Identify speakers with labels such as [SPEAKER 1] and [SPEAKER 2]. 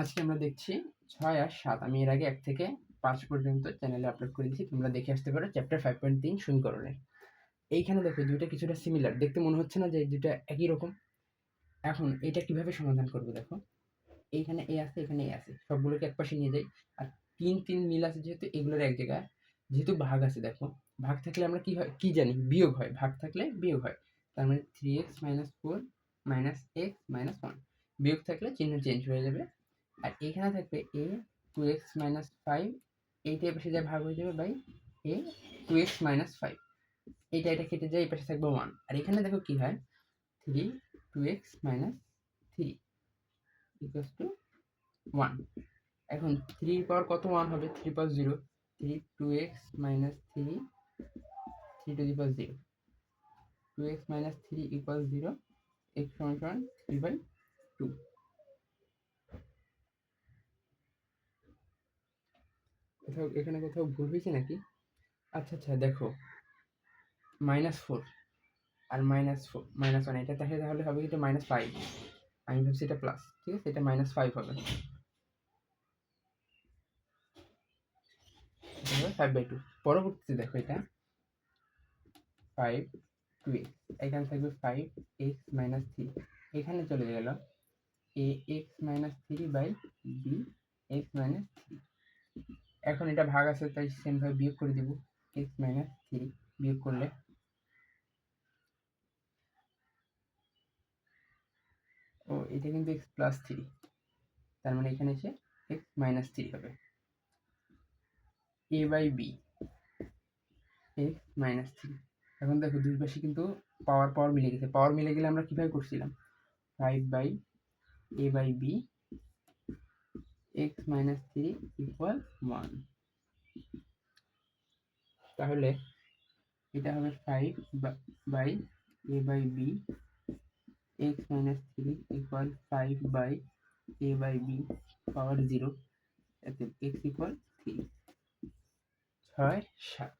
[SPEAKER 1] আজকে আমরা দেখছি ছয় আর সাত। আমি এর আগে এক থেকে পাঁচ পর্যন্ত চ্যানেলে আপলোড করে দিয়েছি তোমরা দেখে আসতে পারো চ্যাপ্টার ফাইভ পয়েন্ট তিন সমীকরণের এইখানে দেখো দুইটা কিছুটা সিমিলার দেখতে মনে হচ্ছে না যে দুইটা একই রকম। এখন এটা কীভাবে সমাধান করব দেখো? এইখানে এ আছে, এখানে এ আছে। সবগুলোকে এক পাশে নিয়ে যাই। আর তিন তিন মিল আছে যেহেতু, এগুলোর এক জায়গায়। যেহেতু ভাগ আছে দেখো, ভাগ থাকলে আমরা কি হয়, কি জানি? বিয়োগ হয়। ভাগ থাকলে বিয়োগ হয়। তার মানে three x minus four minus x minus one বিয়োগ থাকলে চিহ্ন চেঞ্জ হয়ে যাবে। আর এখানে থাকবে a two x minus five এইটা এ পাশে যা ভাগ হয়ে যাবে by a two x minus five এইটা এটা কেটে যায়, এই পাশে থাকবে ওয়ান আর এখানে দেখো কি হয়? Three two x minus three equals two one এখন থ্রির পাওয়ার কত ওয়ান হবে? Three power zero three two x minus three three two the power zero two x minus three equal zero x সমান সমান থ্রি বাই টু কোথাও, এখানে কোথাও ভুল হয়েছে নাকি? আচ্ছা আচ্ছা দেখো। মাইনাস ফোর আর মাইনাস ফোর মাইনাস ওয়ান এটা তাহলে তাহলে হবে এটা মাইনাস ফাইভ আমি ভাবছি এটা প্লাস ঠিক আছে? এটা মাইনাস ফাইভ হবে। ফাইভ বাই টু পরবর্তীতে দেখো এটা। ফাইভ টু এক্স এখানে থাকবে ফাইভ এক্স মাইনাস থ্রি এখানে চলে গেল a x minus three by b x minus এখন এটা ভাগ আছে, তাই সেমভাবে বিয়োগ করে দিব। এক্স মাইনাস থ্রি বিয়োগ করলে। ও, এটা কিন্তু এক্স প্লাস থ্রি তার মানে এখানে এসে এক্স মাইনাস থ্রি হবে। A by b x minus three এখন দেখো, দুই পাশে কিন্তু পাওয়ার পাওয়ার মিলে গেছে। পাওয়ার মিলে গেলে আমরা কীভাবে করছিলাম? Five by a by b x minus three equal one তাহলে এটা হবে five by a by b x minus three equal five by a by b power zero এতে এক্স ইকুয়াল থ্রি ছয়, সাত।